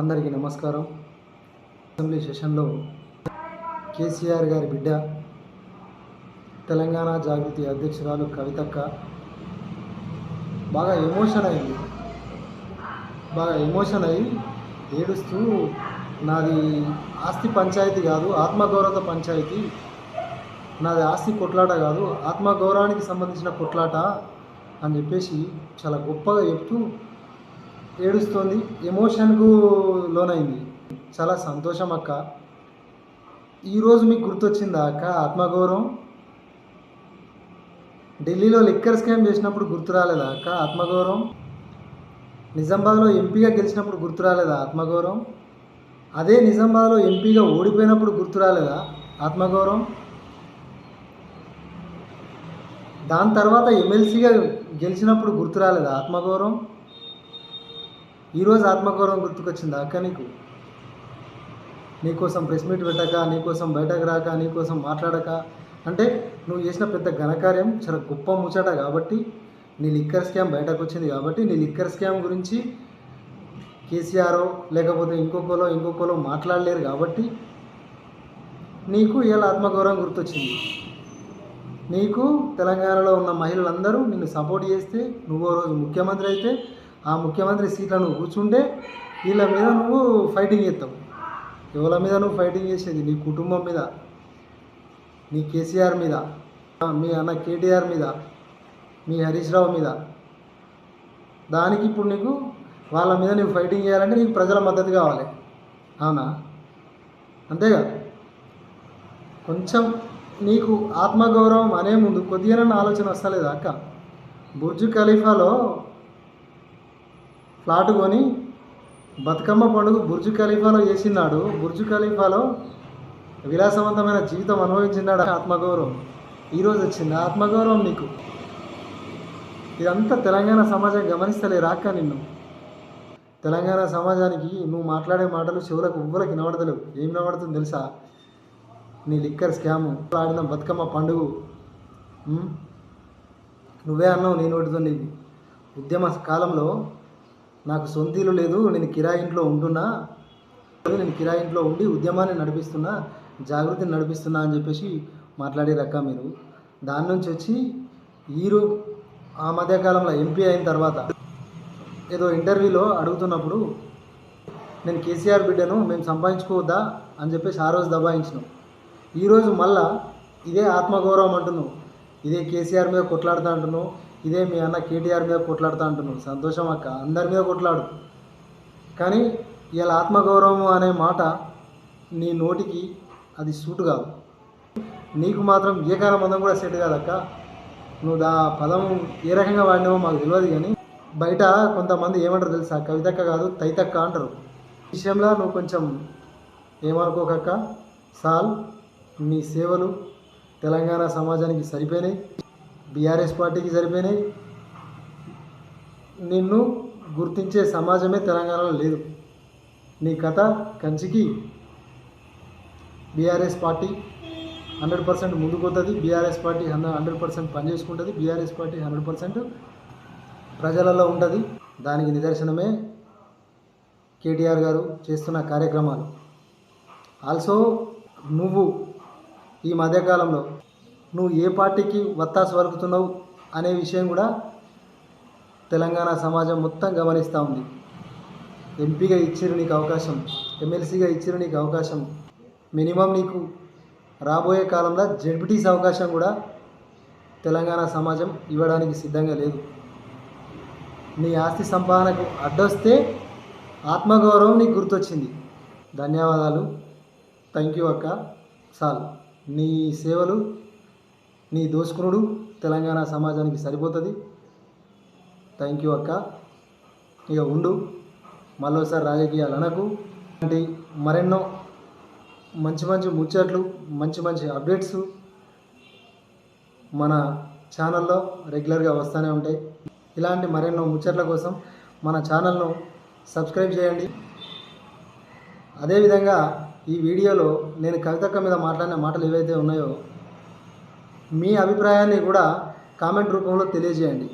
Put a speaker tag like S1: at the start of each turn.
S1: అందరికీ నమస్కారం. అసెంబ్లీ సెషన్లో కేసీఆర్ గారి బిడ్డ తెలంగాణ జాగృతి అధ్యక్షురాలు కవితక్క బాగా ఎమోషన్ అయింది. బాగా ఎమోషన్ అయ్యి ఏడుస్తూ నాది ఆస్తి పంచాయతీ కాదు ఆత్మగౌరవ పంచాయతీ. నాది ఆస్తి కొట్లాట కాదు ఆత్మగౌరవానికి సంబంధించిన కొట్లాట అని చెప్పేసి చాలా గొప్పగా చెప్తూ ఏడుస్తోంది. ఎమోషన్కు లోనైంది. చాలా సంతోషం అక్క. ఈరోజు మీకు గుర్తొచ్చిందా అక్క? ఆత్మగౌరవం? ఢిల్లీలో లిక్కర్ స్కామ్ చేసినప్పుడు గుర్తు రాలేదా అక్క? ఆత్మగౌరవం? నిజామాబాద్లో ఎంపీగా గెలిచినప్పుడు గుర్తు రాలేదా? ఆత్మగౌరవం? అదే నిజామాబాద్లో ఎంపీగా ఓడిపోయినప్పుడు గుర్తు రాలేదా? ఆత్మగౌరవం? దాని తర్వాత ఎమ్మెల్సీగా గెలిచినప్పుడు గుర్తు రాలేదా? ఆత్మగౌరవం? ఈరోజు ఆత్మగౌరవం గుర్తుకొచ్చిందా అక్క నీకు? నీకోసం ప్రెస్ మీట్ పెట్టక నీకోసం బయటకు రాక నీకోసం మాట్లాడక. అంటే నువ్వు చేసిన పెద్ద ఘనకార్యం చాలా గొప్ప ముచ్చట కాబట్టి నీ లిక్కర్ స్కామ్ బయటకు వచ్చింది కాబట్టి నీ లిక్కర్ స్కామ్ గురించి కేసీఆర్ లేకపోతే ఇంకొకలో ఇంకొకలో మాట్లాడలేరు కాబట్టి నీకు ఇలా ఆత్మగౌరవం గుర్తొచ్చింది. నీకు తెలంగాణలో ఉన్న మహిళలందరూ నిన్ను సపోర్ట్ చేస్తే నువ్వు ఓ రోజు ముఖ్యమంత్రి అయితే ఆ ముఖ్యమంత్రి సీట్లో నువ్వు కూర్చుంటే వీళ్ళ మీద నువ్వు ఫైటింగ్ చేస్తావు. ఎవరి మీద నువ్వు ఫైటింగ్ చేసేది? నీ కుటుంబం మీద? నీ కేసీఆర్ మీద? మీ అన్న కేటీఆర్ మీద? మీ హరీష్ రావు మీద? దానికి ఇప్పుడు నీకు వాళ్ళ మీద నువ్వు ఫైటింగ్ చేయాలంటే నీకు ప్రజల మద్దతు కావాలి. అవునా? అంతేగా? కొంచెం నీకు ఆత్మగౌరవం అనే ముందు కొద్దిగానన్నా ఆలోచన వస్తలేదా అక్క? బుర్జు ఖలీఫాలో ప్లాట్ కొని బతుకమ్మ పండుగ బుర్జు ఖలీఫాలో చేసినాడు. బుర్జు ఖలీఫాలో విలాసవంతమైన జీవితం అనుభవించినాడు. ఆత్మగౌరవం. ఈరోజు వచ్చింది ఆత్మగౌరవం నీకు. ఇదంతా తెలంగాణ సమాజం గమనిస్తలే రాక నిన్ను. తెలంగాణ సమాజానికి నువ్వు మాట్లాడే మాటలు చెవులకు ఉవ్వలకి వినబడతలేవు. ఏం వినబడుతుంది తెలుసా? నీ లిక్కర్ స్కాము. ఆడిన బతుకమ్మ పండుగ. నువ్వే అన్నావు నేను ఒకటితో నీకు ఉద్యమ కాలంలో నాకు సొంత ఇల్లు లేదు నేను కిరాయి ఇంట్లో ఉంటున్నా. నేను కిరాయి ఇంట్లో ఉండి ఉద్యమాన్ని నడిపిస్తున్నా జాగృతిని నడిపిస్తున్నా అని చెప్పేసి మాట్లాడే రక్క మీరు. దాని నుంచి వచ్చి ఈరో ఆ మధ్యకాలంలో ఎంపీ అయిన తర్వాత ఏదో ఇంటర్వ్యూలో అడుగుతున్నప్పుడు నేను కేసీఆర్ బిడ్డను మేము సంపాదించుకోవద్దా అని చెప్పేసి ఆ రోజు దబాయించినాం. ఈరోజు మళ్ళా ఇదే ఆత్మగౌరవం అంటున్నావు ఇదే కేసీఆర్ మీద కొట్లాడుతా అంటున్నావు ఇదే మీ అన్న కేటీఆర్ మీద కొట్లాడుతా అంటున్నాడు. సంతోషం అక్క. అందరి మీద కొట్లాడు. కానీ ఇలా ఆత్మగౌరవం అనే మాట నీ నోటికి అది సూటు కాదు. నీకు మాత్రం ఏ కాలం మందం కూడా సెట్ కాదక్క. నువ్వు దా పదం ఏ రకంగా వాడినావో మాకు తెలియదు కానీ బయట కొంతమంది ఏమంటారు తెలుసా? కవితక్క కాదు తైతక్క అంటారు. విషయంలో నువ్వు కొంచెం ఏమనుకోకక్క? సాల్ నీ సేవలు తెలంగాణ సమాజానికి సరిపోయినాయి. బీఆర్ఎస్ పార్టీకి సరిపోయినాయి. నిన్ను గుర్తించే సమాజమే తెలంగాణలో లేదు. నీ కథ కంచికి బీఆర్ఎస్ పార్టీ హండ్రెడ్ పర్సెంట్ ముందుకు BRS party hundred hundred percent పనిచేసుకుంటుంది. BRS party hundred percent ప్రజలలో ఉంటుంది. దానికి నిదర్శనమే కేటీఆర్ గారు చేస్తున్న కార్యక్రమాలు. ఆల్సో నువ్వు ఈ మధ్యకాలంలో నువ్వు ఏ పార్టీకి వత్తాసు వలుకుతున్నావు అనే విషయం కూడా తెలంగాణ సమాజం మొత్తం గమనిస్తూ ఉంది. ఎంపీగా ఇచ్చిరు నీకు అవకాశం ఎమ్మెల్సీగా ఇచ్చిరు నీకు అవకాశం. మినిమం నీకు రాబోయే కాలంలో జడ్బిటీస్ అవకాశం కూడా తెలంగాణ సమాజం ఇవ్వడానికి సిద్ధంగా లేదు. నీ ఆస్తి సంపాదనకు అడ్డొస్తే ఆత్మగౌరవం నీకు గుర్తొచ్చింది. ధన్యవాదాలు. థ్యాంక్ యూ అక్క. సాల్. నీ సేవలు నీ దోసుకునుడు తెలంగాణ సమాజానికి సరిపోతుంది. థ్యాంక్ యూ అక్క. ఇక ఉండు. మళ్ళీసారి రాజకీయాలు అనకు. అంటే మరెన్నో మంచి మంచి ముచ్చట్లు మంచి మంచి అప్డేట్స్ మన ఛానల్లో రెగ్యులర్గా వస్తూనే ఉంటాయి. ఇలాంటి మరెన్నో ముచ్చట్ల కోసం మన ఛానల్ను సబ్స్క్రైబ్ చేయండి. అదేవిధంగా ఈ వీడియోలో నేను కవితక్క మీద మాట్లాడిన మాటలు ఏవైతే ఉన్నాయో మీ అభిప్రాయాన్ని కూడా కామెంట్ రూపంలో తెలియజేయండి.